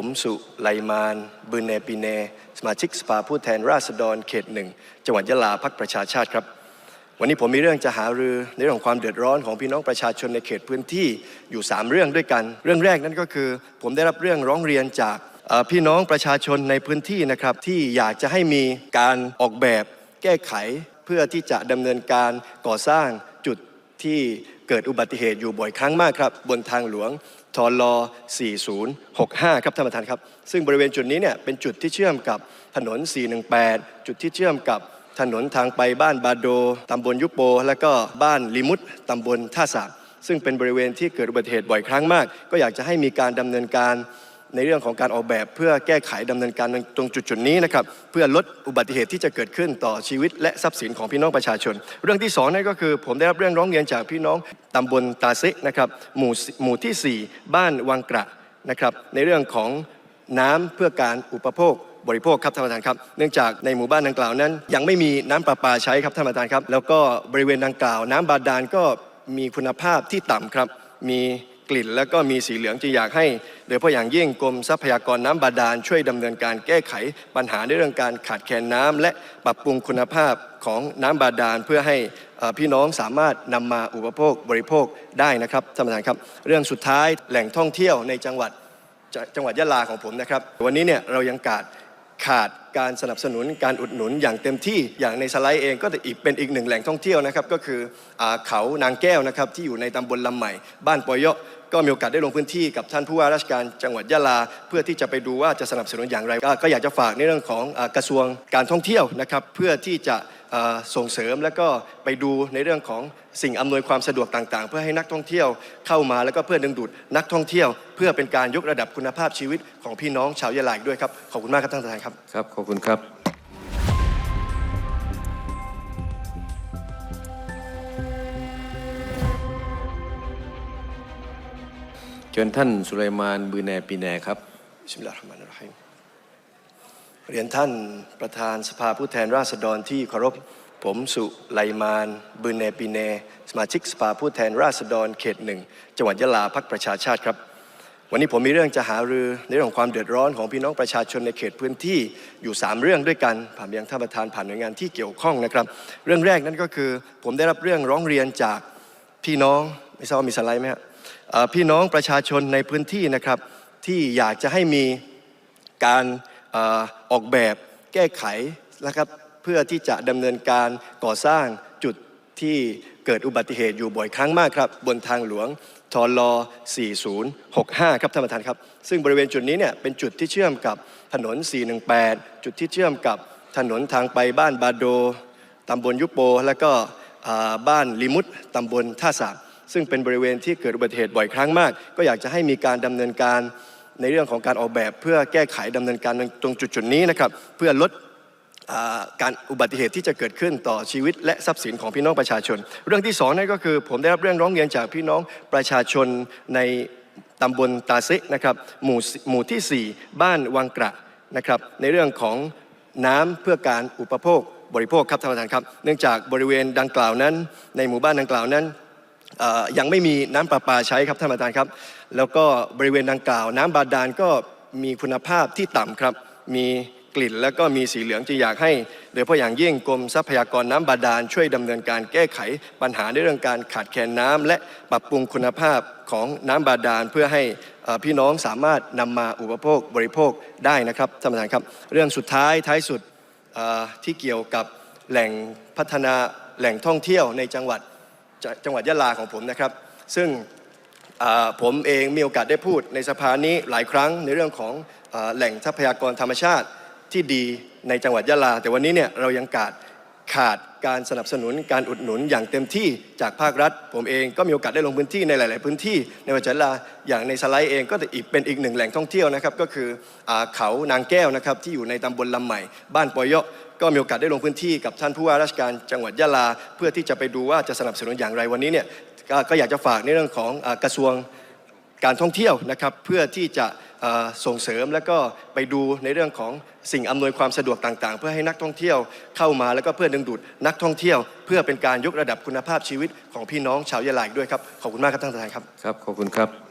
ผมสุไลมานบืนเนปีเน สมาชิกสภาผู้แทนราษฎรเขตหนึ่งจังหวัดยะลาพักประชาชาติครับ วันนี้ผมมีเรื่องจะหารือในเรื่องของความเดือดร้อนของพี่น้องประชาชนในเขตพื้นที่อยู่ 3 เรื่องด้วยกัน เรื่องแรกนั่นก็คือ ผมได้รับเรื่องร้องเรียนจากพี่น้องประชาชนในพื้นที่นะครับที่อยากจะให้มีการออกแบบแก้ไขเพื่อที่จะดำเนินการก่อสร้างจุดที่เกิดอุบัติเหตุอยู่บ่อยครั้งมากครับ บนทางหลวง ทล4065 ครับท่านประธานครับ ซึ่งบริเวณจุดนี้เนี่ยเป็นจุดที่เชื่อมกับถนน 418 จุดที่เชื่อมกับถนนทางไปบ้านบาโดตำบลยุโป และก็บ้านลิมุตตำบลท่าสากซึ่งเป็นบริเวณที่เกิดอุบัติเหตุบ่อยครั้งมาก ก็อยากจะให้มีการดำเนินการ ในเรื่องของการออกแบบเพื่อแก้ไขดำเนินการตรงจุดจุดๆนี้นะครับเพื่อลดอุบัติเหตุที่จะเกิดขึ้นต่อชีวิต และทรัพย์สินของพี่น้องประชาชน เรื่องที่สองนั่นก็คือ ผมได้รับเรื่องร้องเรียนจากพี่น้องตำบลตาเซนะครับหมู่หมู่ที่สี่บ้านวังกระนะครับในเรื่องของน้ำเพื่อการอุปโภคบริโภคครับท่านประธานครับเนื่องจากในหมู่บ้านดังกล่าวนั้น ยังไม่มีน้ำประปาใช้ครับท่านประธานครับ แล้วก็บริเวณดังกล่าว น้ำบาดาลก็มีคุณภาพที่ต่ำครับมี กลิ่น แล้วก็มีสีเหลืองจึงอยากให้โดยเฉพาะอย่างยิ่งกรมทรัพยากรน้ำบาดาลช่วยดำเนินการแก้ไขปัญหาในเรื่องการขาดแคลนน้ำและปรับปรุงคุณภาพของน้ำบาดาลเพื่อให้พี่น้องสามารถนำมาอุปโภคบริโภคได้นะครับท่านประธานครับ เรื่องสุดท้ายแหล่งท่องเที่ยวในจังหวัดจจังหวัดยะลาของผมนะครับ วันนี้เนี่ยเรายังขาด ขาดการสนับสนุนการอุดหนุนอย่างเต็มที่อย่างในสไลด์เองก็อีกเป็นอีกหนึ่งแหล่งท่องเที่ยวนะครับก็คืออเขานางแก้วนะครับที่อยู่ในตำบลลำใหม่ บ้านปอยเยาะ ก็มีโอกาสได้ลงพื้นที่กับท่านผู้ว่าราชการจังหวัดยะลา เพื่อที่จะไปดูว่าจะสนับสนุนอย่างไร ก็อยากจะฝากในเรื่องของกระทรวงการท่องเที่ยวนะครับเพื่อที่จะส่งเสริมแล้วก็ไปดูในเรื่องของสิ่งอำนวยความสะดวกต่างๆ เพื่อให้นักท่องเที่ยวเข้ามาแล้วก็เพื่อดึงดูดนักท่องเที่ยว เพื่อเป็นการยกระดับคุณภาพชีวิตของพี่น้องชาวยะลาด้วยครับขอบคุณมากครับท่านประธานครับครับขอบคุณครับ ชิญท่านสุไลมานบือแนปีแนครับบิสมิลลาฮิรเราะห์มานิรเราะฮีมเรียนท่านประธานสภาผู้แทนราษฎรที่เคารพผมสุไลมานบืนเนปีเนสมาชิกสภาผู้แทนราษฎรเขตหนึ่งจังหวัดยะลาพักประชาชาติครับ วันนี้ผมมีเรื่องจะหารือในเรื่องของความเดือดร้อนของพี่น้องประชาชนในเขตพื้นที่อยู่ 3 เรื่องด้วยกันผ่านยังท่านประธานผ่านหน่วยงานที่เกี่ยวข้องนะครับ เรื่องแรกนั่นก็คือผมได้รับเรื่องร้องเรียนจากพี่น้องไม่ทราบว่ามีสไลด์ไหมฮะเอ่อ พี่น้องประชาชนในพื้นที่นะครับที่อยากจะให้มีการออกแบบแก้ไขนะครับเพื่อที่จะดำเนินการก่อสร้างจุดที่เกิดอุบัติเหตุอยู่บ่อยครั้งมากครับ บนทางหลวงทล4065 ครับท่านประธานครับ ซึ่งบริเวณจุดนี้เนี่ยเป็นจุดที่เชื่อมกับถนน 418 จุดที่เชื่อมกับถนนทางไปบ้านบาโดตำบลยุโป และก็บ้านลิมุตตำบลท่าสาบ ซึ่งเป็นบริเวณที่เกิดอุบัติเหตุบ่อยครั้งมาก ก็อยากจะให้มีการดำเนินการในเรื่องของการออกแบบ เพื่อแก้ไขดำเนินการตรงจุดจุดนี้นะครับเพื่อลดอการอุบัติเหตุที่จะเกิดขึ้นต่อชีวิตและทรัพย์สินของพี่น้องประชาชน เรื่องที่สองนั่นก็คือผมได้รับเรื่องร้องเรียนจากพี่น้องประชาชนในตำบลตาซะนะครับหมู่หมู่ที่สี่บ้านวังกระนะครับในเรื่องของน้ำเพื่อการอุปโภคบริโภคครับท่านประธานครับ เนื่องจากบริเวณดังกล่าวนั้น ในหมู่บ้านดังกล่าวนั้น ยังไม่มีน้ำประปาใช้ครับท่านประธานครับ แล้วก็บริเวณดังกล่าว น้ำบาดาลก็มีคุณภาพที่ต่ำครับ มีกลิ่นแล้วก็มีสีเหลืองจึงอยากให้โดยเฉพาะอย่างยิ่งกรมทรัพยากรน้ำบาดาลช่วยดำเนินการแก้ไขปัญหาในเรื่องการขาดแคลนน้ำและปรับปรุงคุณภาพของน้ำบาดาลเพื่อให้พี่น้องสามารถนำมาอุปโภคบริโภคได้นะครับท่านประธานครับ เรื่องสุดท้ายท้ายสุดที่เกี่ยวกับแหล่งพัฒนาแหล่งท่องเที่ยวในจังหวัด จจังหวัดยะลาของผมนะครับ ซึ่งผมเองมีโอกาสได้พูดในสภานี้หลายครั้งในเรื่องของอแหล่งทรัพยากรธรรมชาติที่ดีในจังหวัดยะลา แต่วันนี้เนี่ยเรายังขาดขาด การสนับสนุนการอุดหนุนอย่างเต็มที่จากภาครัฐ ผมเองก็มีโอกาสได้ลงพื้นที่ในหลาย ๆ พื้นที่ในจังหวัดยะลาอย่างในสไลด์เองก็อีกเป็นอีกหนึ่งแหล่งท่องเที่ยวนะครับก็คืออเขานางแก้วนะครับที่อยู่ในตำบลลำใหม่ บ้านปอยเยาะก็มีโอกาสได้ลงพื้นที่กับท่านผู้ว่าราชการจังหวัดยะลา เพื่อที่จะไปดูว่าจะสนับสนุนอย่างไรวันนี้เนี่ยก็อยากจะฝากในเรื่องของอกระทรวงการท่องเที่ยวนะครับเพื่อที่จะ ส่งเสริมแล้วก็ไปดูในเรื่องของสิ่งอำนวยความสะดวกต่าง ๆ เพื่อให้นักท่องเที่ยวเข้ามาแล้วก็เพื่อดึงดูดนักท่องเที่ยว เพื่อเป็นการยกระดับคุณภาพชีวิตของพี่น้องชาวยะลาอีกด้วยครับขอบคุณมากครับท่านประธานครับครับขอบคุณครับ